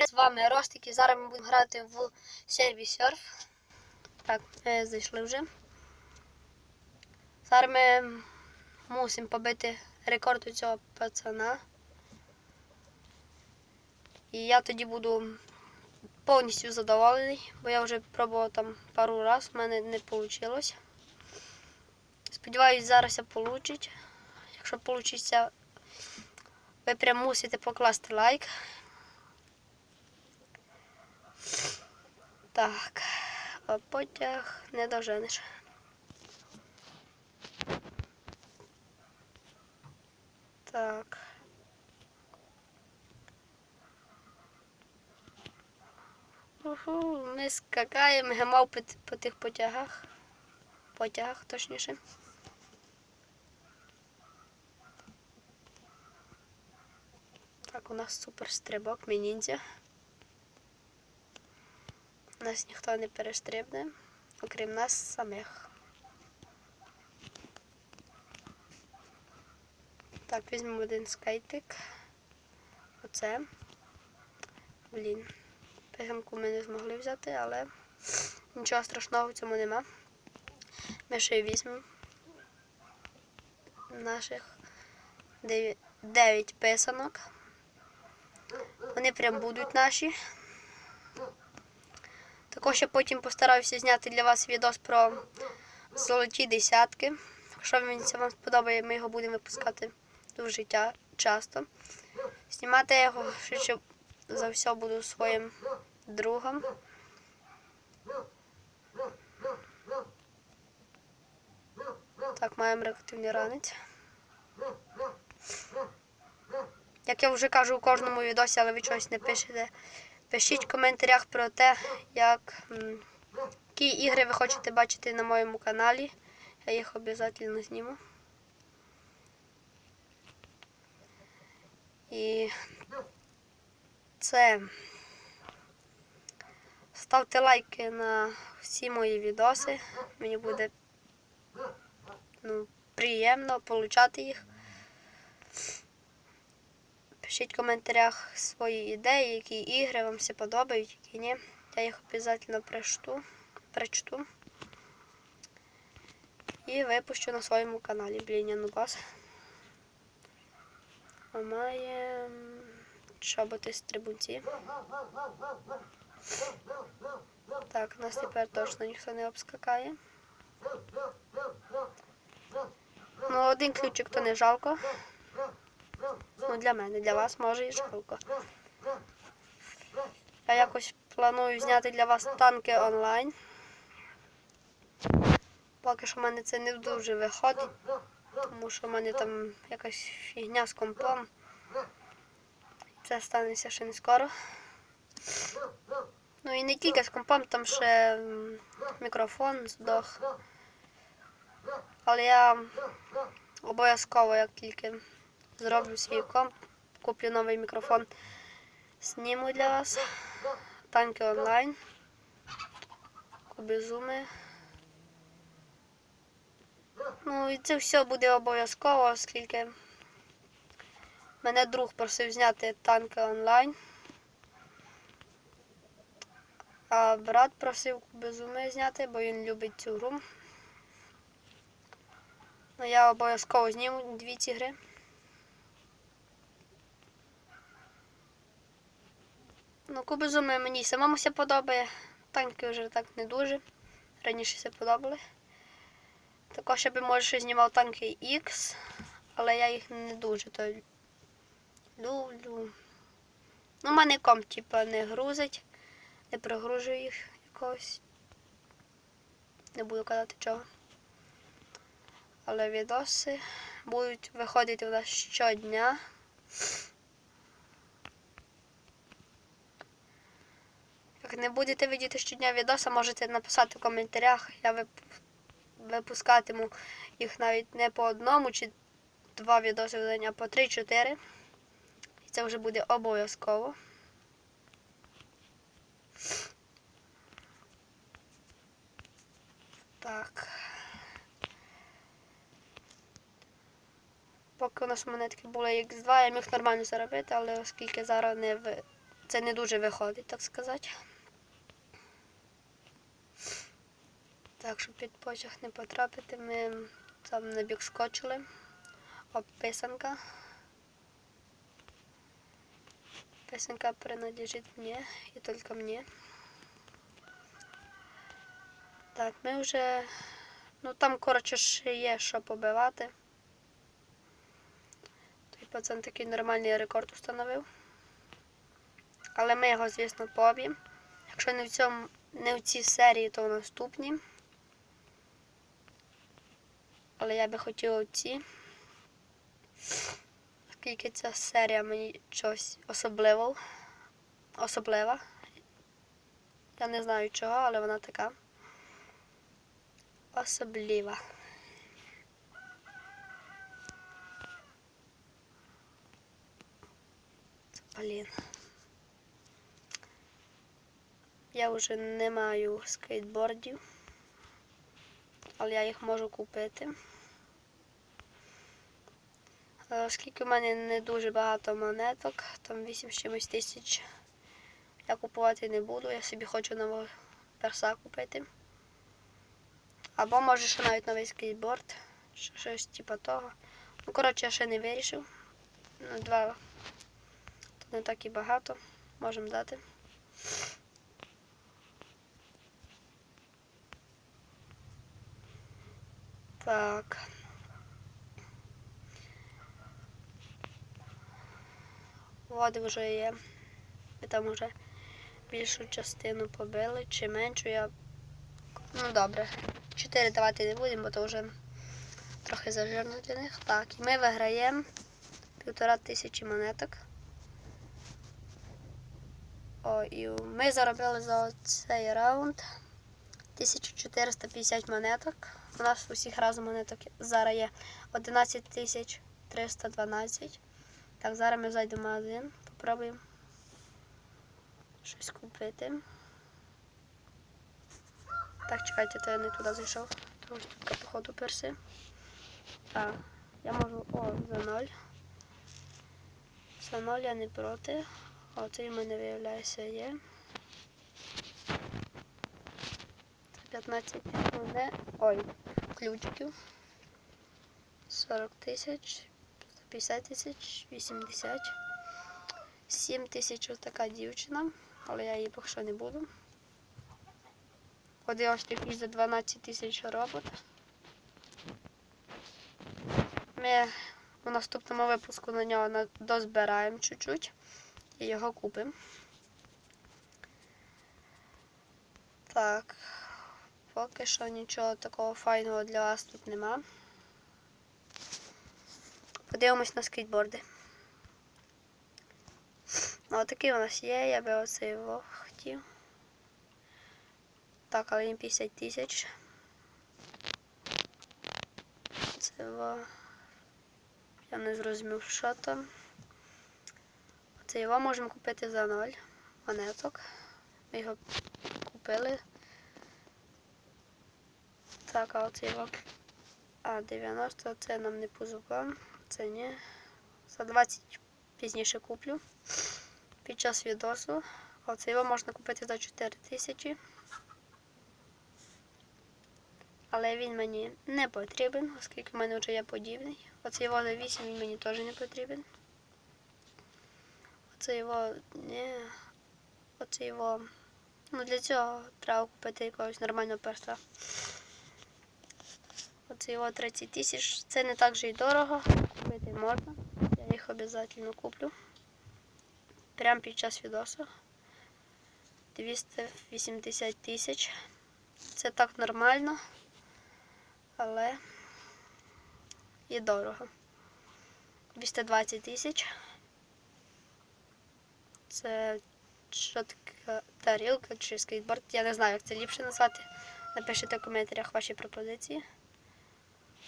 З вами Ростик і зараз ми будемо грати в серві серф. Так, ми зайшли вже. Зараз ми мусимо побити рекорд у цього пацана. І я тоді буду повністю задоволений, бо я вже пробував там пару разів, в мене не вийшло. Сподіваюсь, зараз получить. Якщо вийде, ви прям мусите покласти лайк. Так, потяг не доженеш. Так. Уху, ми скакаємо, гемав по, по тих потягах. Потягах, точніше. Так, у нас супер стрибок, мій ніндзя. Нас ніхто не перестрибне, окрім нас самих. Так, візьмемо один скейтик. Оце. Блін. Пигамку ми не змогли взяти, але нічого страшного в цьому нема. Ми ще й візьмемо наших 9 писанок. Вони прям будуть наші. Також я потім постараюся зняти для вас відос про золоті десятки. Якщо він вам сподобає, ми його будемо випускати дуже часто. Знімати його швидше за все буду своїм другом. Так, маємо реактивний ранець. Як я вже кажу у кожному відосі, але ви чогось не пишете. Пишіть в коментарях про те, як, які ігри ви хочете бачити на моєму каналі. Я їх обов'язково зніму. І це ставте лайки на всі мої відоси. Мені буде ну, приємно получати їх. Пишіть в коментарях свої ідеї, які ігри вам все подобають, які ні. Я їх обов'язково прочту, прочту. І випущу на своєму каналі Бліня Нубас. А має чоботи стрибунці. Так, нас тепер точно ніхто не обскакає. Ну, один ключик то не жалко. Ну, для мене, для вас може і жалко. Я якось планую зняти для вас танки онлайн. Поки що в мене це не дуже виходить, тому що в мене там якась фігня з компом. Це станеться ще не скоро. Ну і не тільки з компом, там ще мікрофон здох. Але я обов'язково, як тільки зроблю свій комп, куплю новий мікрофон, зніму для вас. Танки онлайн. Кубізуми. Ну і це все буде обов'язково, оскільки мене друг просив зняти танки онлайн. А брат просив Кубізуми зняти, бо він любить цю гру. Ну, я обов'язково зніму дві ці гри. Ну, Кубізуми мені самому все подобає. Танки вже так не дуже. Раніше все подобали. Також я би може ще знімав танки X, але я їх не дуже то люблю. Ну, мене комп, типа, не грузить, не прогружую їх якогось. Не буду казати чого. Але відоси будуть виходити у нас щодня. Як не будете видіти щодня відоса, можете написати в коментарях. Я випускатиму їх навіть не по одному чи два відоси в а по три-чотири. І це вже буде обов'язково. Так. Поки у нас монетки були X2, я міг нормально заробити, але оскільки зараз не це не дуже виходить, так сказати. Так, щоб під потяг не потрапити, ми там на бік скочили. Описанка. Песенка принадлежит мне и только мне. Так, ми вже. Ну там, коротше, ще є що побивати. Той пацан такий нормальний рекорд установив. Але ми його, звісно, поб'ємо. Якщо не в цьому, не в цій серії, то в наступній. Але я би хотіла в цій. Оскільки ця серія мені щось особливо. Особлива. Я не знаю чого, але вона така. Особлива. Блін. Я вже не маю скейтбордів, але я їх можу купити. Е, Оскільки в мене не дуже багато монеток, там 8 з чимось тисяч, я купувати не буду, я собі хочу нового перса купити. Або може ще навіть новий скейтборд, щось типу того. Ну, коротше, я ще не вирішив. Ну, два то не так і багато. Можемо дати. Так. Води вже є. Ми там вже більшу частину побили, чи меншу я. Ну добре. Чотири давати не будемо, бо то вже трохи зажирно для них. Так, і ми виграємо півтора тисячі монеток. О, і ми заробили за цей раунд 1450 монеток. У нас усіх разом монеток зараз є 11 312. Так, зараз ми зайдемо в магазин, попробуємо щось купити. Так, чекайте, то я не туди зайшов. Тому що тут походу перси. Так, я можу... О, за ноль. За ноль я не проти. О, цей в мене виявляється є. Це 15 монет. Ой, ключиків. 40 тисяч. 50 тисяч, 80. 7 тисяч така дівчина, але я її поки що не буду. Один ось такий за 12 тисяч робот. Ми у наступному випуску на нього дозбираємо чуть-чуть і його купимо. Так, поки що нічого такого файного для вас тут нема. Подивимось на скейтборди. Ну, отакий у нас є, я би оцей його хотів. Так, але він 50 тисяч. Це його. Я не зрозумів, що там. Оце його можемо купити за 0 монеток. Ми його купили. Так, а оце його. А, 90, це нам не по зубам. Це. За 20 пізніше куплю. Під час відосу. Оце його можна купити за 4 тисячі. Але він мені не потрібен, оскільки в мене вже є подібний. Оце його за 8 він мені теж не потрібен. Оце його. Ні. Оце його. Ну для цього треба купити якогось нормального перса. Оце його 30 тисяч. Це не так же і дорого. Купити можна. Я їх обов'язково куплю. Прямо під час відосу. 280 тисяч. Це так нормально, але і дорого. 220 тисяч. Це що таке тарілка чи скейтборд. Я не знаю, як це ліпше назвати. Напишіть в коментарях ваші пропозиції.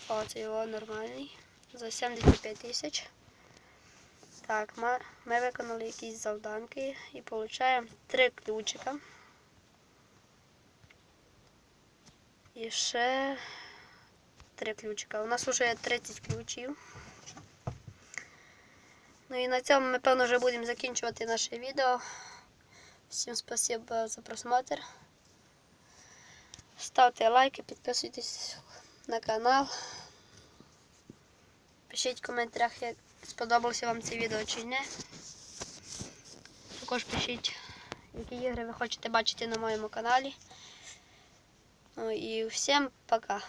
О, це його нормальний. За 75 тисяч. Так, ми, ми виконали якісь завданки і отримуємо три ключика. І ще три ключика. У нас вже є 30 ключів. Ну і на цьому ми, певно, вже будемо закінчувати наше відео. Всім спасибо за просмотр. Ставте лайки, підписуйтесь на канал. Пишіть в коментарях, як сподобалося вам це відео чи не. Також пишіть, які ігри ви хочете бачити на моєму каналі. Ну і всім пока.